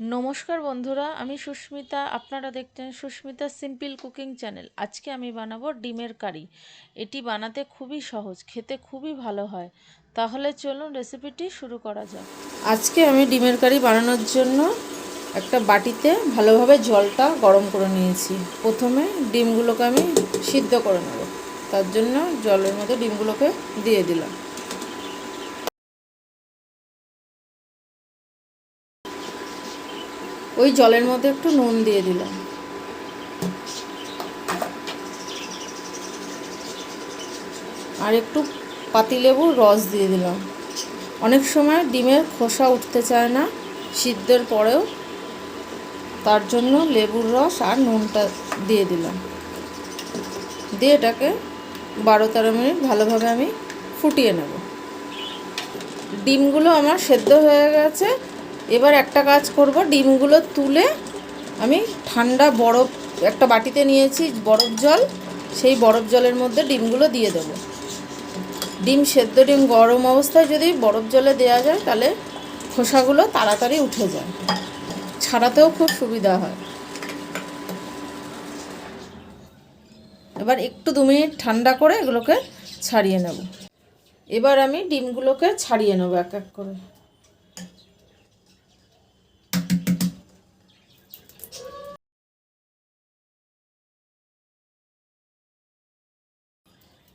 নমস্কার বন্ধুরা, আমি সুস্মিতা, আপনারা দেখছেন সুস্মিতা সিম্পল কুকিং চ্যানেল। আজকে আমি বানাবো ডিমের কারি। এটি বানাতে খুবই সহজ, খেতে খুবই ভালো হয়। তাহলে চলুন রেসিপিটি শুরু করা যাক। আজকে আমি ডিমের কারি বানানোর জন্য একটা বাটিতে ভালোভাবে জলটা গরম করে নিয়েছি। প্রথমে ডিমগুলোকে আমি সিদ্ধ করে নেব। তার জন্য জলের মধ্যে ডিমগুলোকে দিয়ে দিলাম। ওই জলের মধ্যে একটু নুন দিয়ে দিলাম আর একটু পাতিলেবুর রস দিয়ে দিলাম অনেক সময় ডিমের খোসা উঠতে চায় না, সিদ্ধের পরেও তার জন্য লেবুর রস আর নুনটা দিয়ে দিলাম দিয়ে এটাকে বারো তেরো মিনিট ভালোভাবে আমি ফুটিয়ে নেব। ডিমগুলো আমার সেদ্ধ হয়ে গেছে এবার একটা কাজ করব, ডিমগুলো তুলে আমি ঠান্ডা বরফ, একটা বাটিতে নিয়েছি বরফ জল, সেই বরফ জলের মধ্যে ডিমগুলো দিয়ে দেবো। ডিম সেদ্ধ ডিম গরম অবস্থায় যদি বরফ জলে দেওয়া যায়, তাহলে খোসাগুলো তাড়াতাড়ি উঠে যায়। ছাড়াতেও খুব সুবিধা হয়। এবার একটু দু মিনিট ঠান্ডা করে এগুলোকে ছাড়িয়ে নেব। এবার আমি ডিমগুলোকে ছাড়িয়ে নেব এক এক করে।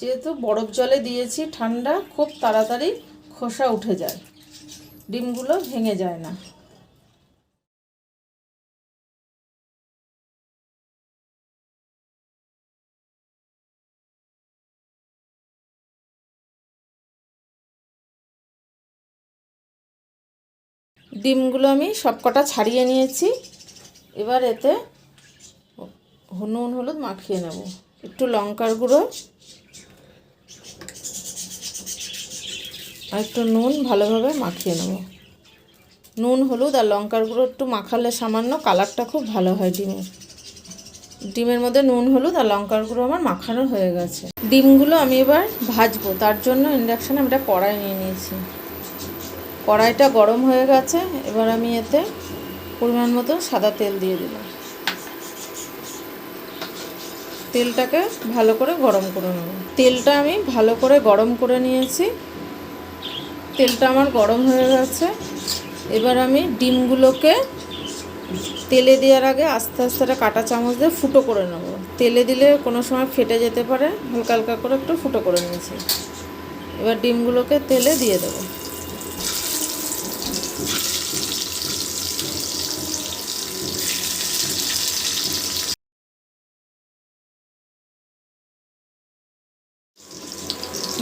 যেহেতু বরফ জলে দিয়েছি ঠান্ডা, খুব তাড়াতাড়ি খোসা উঠে যায়। ডিমগুলো ভেঙে যায় না। ডিমগুলো আমি সবকটা ছাড়িয়ে নিয়েছি। এবার এতে নুন হলুদ মাখিয়ে নেব। একটু লঙ্কার গুঁড়ো। আর একটু নুন ভালোভাবে মাখিয়ে নেব। নুন, হলুদ আর লঙ্কার গুঁড়ো একটু মাখালে সামান্য কালারটা খুব ভালো হয় ডিমের। ডিমের মধ্যে নুন, হলুদ আর লঙ্কার গুঁড়ো আমার মাখানো হয়ে গেছে। ডিমগুলো আমি এবার ভাজবো, তার জন্য ইন্ডাকশানে আমি একটা কড়াই নিয়ে নিয়েছি। কড়াইটা গরম হয়ে গেছে, এবার আমি এতে পরিমাণ মতো সাদা তেল দিয়ে দিলাম তেলটাকে ভালো করে গরম করে নেব। তেলটা আমি ভালো করে গরম করে নিয়েছি। তেলটা আমার গরম হয়ে গেছে। এবার আমি ডিমগুলোকে তেলে দেওয়ার আগে আস্তে আস্তে একটা কাটা চামচ দিয়ে ফুটো করে নেব। তেলে দিলে কোনো সময় ফেটে যেতে পারে, হালকা হালকা করে একটু ফুটো করে নিয়েছি। এবার ডিমগুলোকে তেলে দিয়ে দেবো।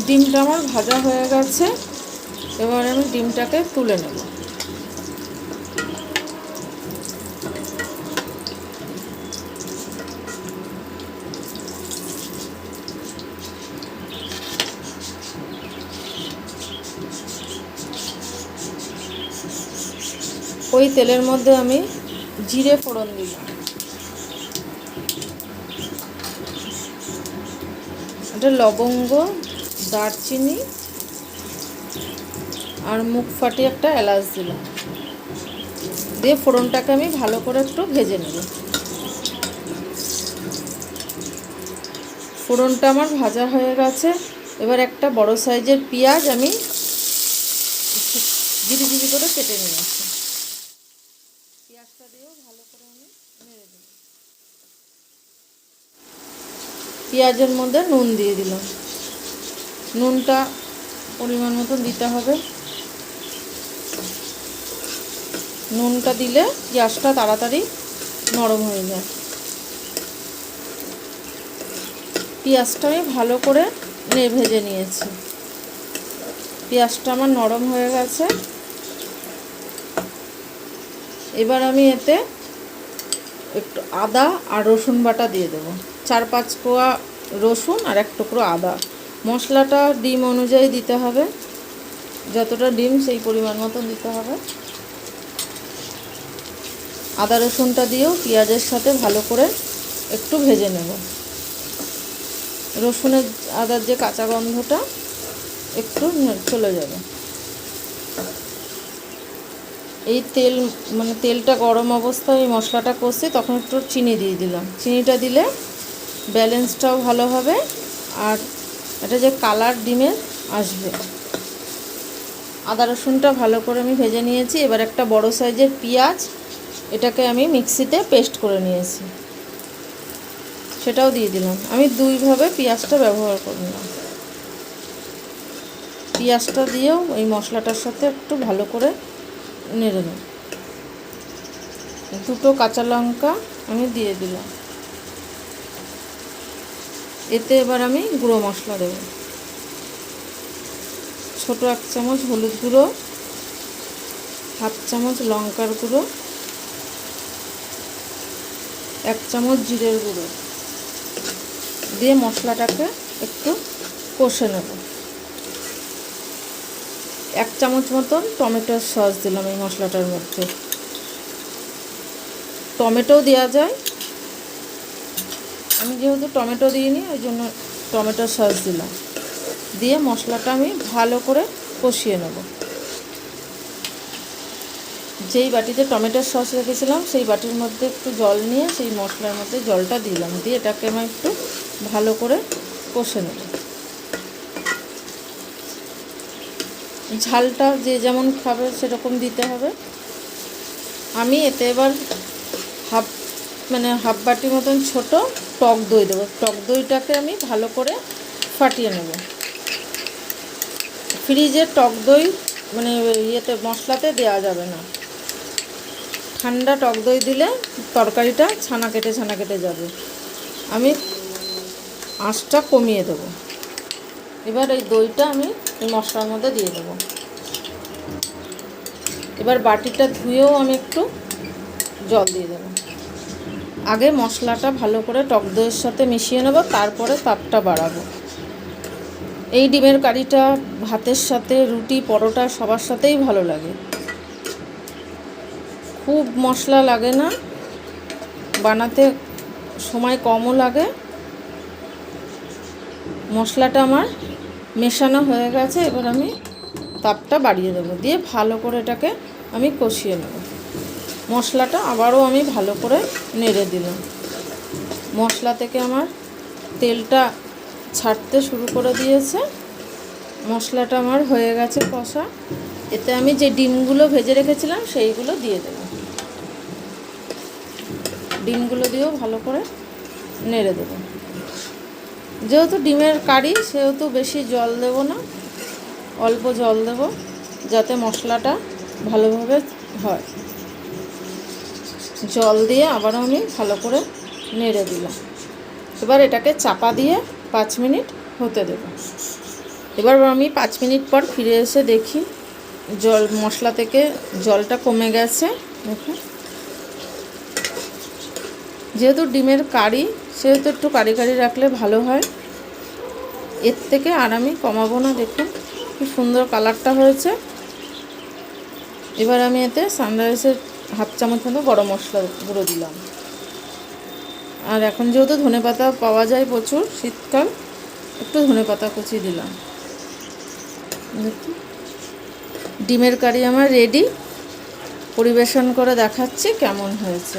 ডিমটা আমার ভাজা হয়ে গেছে। এবার আমি ডিমটাকে তুলে নেব। ওই তেলের মধ্যে আমি জিরে ফোড়ন দিলাম। এটা লবঙ্গ, দারচিনি আর মুখ ফাটিয়ে একটা এলাচ দিলাম। দিয়ে ফোড়নটাকে আমি ভালো করে একটু ভেজে নেব। ফোড়নটা আমার ভাজা হয়ে গেছে। এবার একটা বড় সাইজের পেঁয়াজ আমি জিরি জিরি করে কেটে নিয়েছি পেঁয়াজটা দিয়েও ভালো করে আমি দেব। পেঁয়াজের মধ্যে নুন দিয়ে দিলাম। নুনটা পরিমাণ মতো দিতে হবে। নুনটা দিলে পেঁয়াজটা তাড়াতাড়ি নরম হয়ে যায়। পেঁয়াজটা আমি ভালো করে ভেজে নিয়েছি। পেঁয়াজটা আমার নরম হয়ে গেছে। এবার আমি এতে একটু আদা আর রসুন বাটা দিয়ে দেবো। চার পাঁচ কোয়া রসুন আর এক টুকরো আদা। মশলাটা ডিম অনুযায়ী দিতে হবে। যতটা ডিম সেই পরিমাণ মতো দিতে হবে। আদা রসুনটা দিয়েও পেঁয়াজের সাথে ভালো করে একটু ভেজে নেব। রসুনের আদার যে কাঁচা গন্ধটা একটু চলে যাবে। এই তেল মানে তেলটা গরম অবস্থায় এই মশলাটা কষে তখন একটু চিনি দিয়ে দিলাম। চিনিটা দিলে ব্যালেন্সটাও ভালো হবে আর এটা যে কালার ডিমের আসবে। আদা রসুনটা ভালো করে আমি ভেজে নিয়েছি। এবার একটা বড় সাইজের পেঁয়াজ এটাকে আমি মিক্সিতে পেস্ট করে নিয়েছি। সেটাও দিয়ে দিলাম। আমি দুইভাবে পেঁয়াজটা ব্যবহার করলাম। পেঁয়াজটা দিয়েও এই মশলাটার সাথে একটু ভালো করে নেড়ে নেব দুটো কাঁচা লঙ্কা আমি দিয়ে দিলাম। এতে এবার আমি গুঁড়ো মশলা দেব। ছোটো এক চামচ হলুদ গুঁড়ো, হাফ চামচ লঙ্কার গুঁড়ো এক চামচ জিরের গুঁড়ো। দিয়ে মশলাটাকে একটু কষে নেব। এক চামচ মতন টমেটোর সস দিলাম এই মশলাটার মধ্যে। টমেটো দেওয়া যায়। আমি যেহেতু টমেটো দিইনি, ওই জন্য টমেটোর সস দিলাম। দিয়ে মশলাটা আমি ভালো করে কষিয়ে নেব। যেই বাটিতে টমেটোর সস রেখেছিলাম, সেই বাটির মধ্যে একটু জল নিয়ে সেই মশলার মধ্যে জলটা দিলাম। দিয়ে এটাকে আমি একটু ভালো করে কষে নেব। ঝালটা যে যেমন খাবে সেরকম দিতে হবে। আমি এতে এবার হাফ মানে হাফ বাটি মতন ছোট টক দই দেবো। টক দইটাকে আমি ভালো করে ফাটিয়ে নেব। ফ্রিজে টক দই মানে ইয়েতে মশলাতে দেওয়া যাবে না। ঠান্ডা টক দই দিলে তরকারিটা ছানা কেটে ছানা কেটে যাবে। আমি আঁচটা কমিয়ে দেবো। এবার এই দইটা আমি মশলার মধ্যে দিয়ে দেবো। এবার বাটিটা ধুয়েও আমি একটু জল দিয়ে দেবো। আগে মশলাটা ভালো করে টক দইয়ের সাথে মিশিয়ে নেব, তারপরে তাপটা বাড়াবো। এই ডিমের কারিটা ভাতের সাথে, রুটি, পরোটা সবার সাথেই ভালো লাগে। খুব মশলা লাগে না। বানাতে সময় কমও লাগে। মশলাটা আমার মেশানো হয়ে গেছে, এবার আমি তাপটা বাড়িয়ে দেবো। দিয়ে ভালো করে এটাকে আমি কষিয়ে নেব। মশলাটা আবারও আমি ভালো করে নেড়ে দিলাম। মশলা থেকে আমার তেলটা ছাড়তে শুরু করে দিয়েছে। মশলাটা আমার হয়ে গেছে কষা। এতে আমি যে ডিমগুলো ভেজে রেখেছিলাম, সেইগুলো দিয়ে দেবো ডিমগুলো দিয়েও ভালো করে নেড়ে দেবো। যেহেতু ডিমের কারি, সেহেতু বেশি জল দেব না, অল্প জল দেব, যাতে মশলাটা ভালোভাবে হয়। জল দিয়ে আবারও আমি ভালো করে নেড়ে দিলাম। এবার এটাকে চাপা দিয়ে পাঁচ মিনিট হতে দেব। এবার আমি পাঁচ মিনিট পর ফিরে এসে দেখি, জল, মশলা থেকে জলটা কমে গেছে। দেখুন। যেহেতু ডিমের কারি, সেহেতু একটু কারি কারি রাখলে ভালো হয়। এর থেকে আর আমি কমাবো না, দেখুন কি সুন্দর কালারটা হয়েছে। এবার আমি এতে সানরাইসের হাফ চামচ মতো গরম মশলা গুঁড়ো দিলাম। আর এখন যেহেতু ধনে পাতা পাওয়া যায় প্রচুর, শীতকাল, একটু ধনে পাতা কুচি দিলাম। ডিমের কারি আমার রেডি পরিবেশন করে দেখাচ্ছি কেমন হয়েছে।